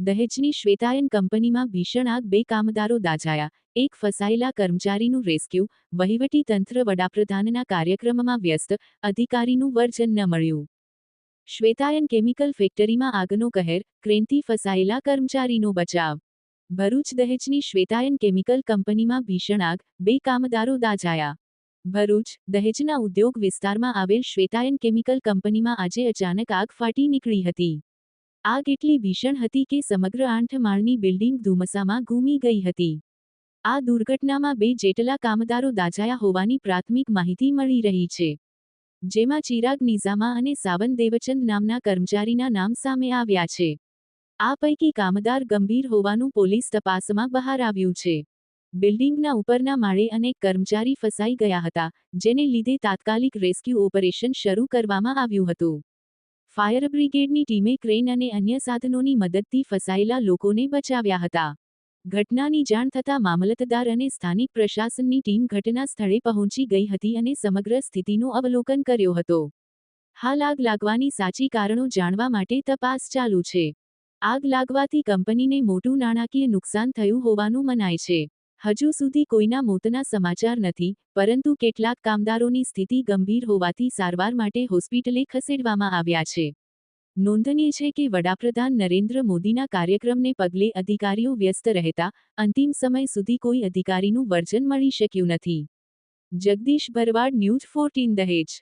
દહેજની શ્વેતાયન કંપનીમાં ભીષણ આગ બે કામદારો દાઝાયા. એક ફસાયેલા કર્મચારીનું રેસ્ક્યુ, વહીવટી તંત્ર વડાપ્રધાનના કાર્યક્રમમાં વ્યસ્ત, અધિકારીનું વર્જન ન મળ્યું. શ્વેતાયન કેમિકલ ફેક્ટરીમાં આગનો કહેર, ક્રેનથી ફસાયેલા કર્મચારીનો બચાવ. ભરૂચ દહેજની શ્વેતાયન કેમિકલ કંપનીમાં ભીષણ આગ, બે કામદારો દાઝાયા. ભરૂચ દહેજના ઉદ્યોગ વિસ્તારમાં આવેલ શ્વેતાયન કેમિકલ કંપનીમાં આજે અચાનક આગ ફાટી નીકળી હતી. આગ એટલી ભીષણ હતી કે સમગ્ર આઠ માળની બિલ્ડિંગ ધુમસામાં ઘૂમી ગઈ હતી. આ દુર્ઘટનામાં બે જેટલા કામદારો દાઝાયા હોવાની પ્રાથમિક માહિતી મળી રહી છે. જેમાં ચિરાગ નિઝામા અને સાવન દેવચંદ નામના કર્મચારીના નામ સામે આવ્યા છે. આ પૈકી કામદાર ગંભીર હોવાનું પોલીસ તપાસમાં બહાર આવ્યું છે. બિલ્ડિંગના ઉપરના માળે અનેક કર્મચારી ફસાઈ ગયા હતા, જેને લીધે તાત્કાલિક રેસ્ક્યુ ઓપરેશન શરૂ કરવામાં આવ્યું હતું. ફાયર બ્રિગેડની ટીમે ક્રેન અને અન્ય સાધનોની મદદથી ફસાયેલા લોકોને બચાવ્યા હતા. ઘટનાની જાણ થતાં મામલતદાર અને સ્થાનિક પ્રશાસનની ટીમ ઘટના સ્થળે પહોંચી ગઈ હતી અને સમગ્ર સ્થિતિનું અવલોકન કર્યો હતો. હાલ આગ લાગવાની સાચી કારણો જાણવા માટે તપાસ ચાલુ છે. આગ લાગવાથી કંપનીને મોટું નાણાકીય નુકસાન થયું હોવાનું મનાય છે. હજુ સુધી કોઈના મોતના સમાચાર નથી, પરંતુ કેટલાક કામદારોની સ્થિતિ ગંભીર હોવાથી સારવાર માટે હોસ્પિટલે ખસેડવામાં આવ્યા છે. નોંધનીય છે કે વડાપ્રધાન નરેન્દ્ર મોદીના કાર્યક્રમને પગલે અધિકારીઓ વ્યસ્ત રહેતા, અંતિમ સમય સુધી કોઈ અધિકારીનું વર્જન મળી શક્યું નથી. જગદીશ ભરવાડ ન્યૂઝ ફોર્ટીન દહેજ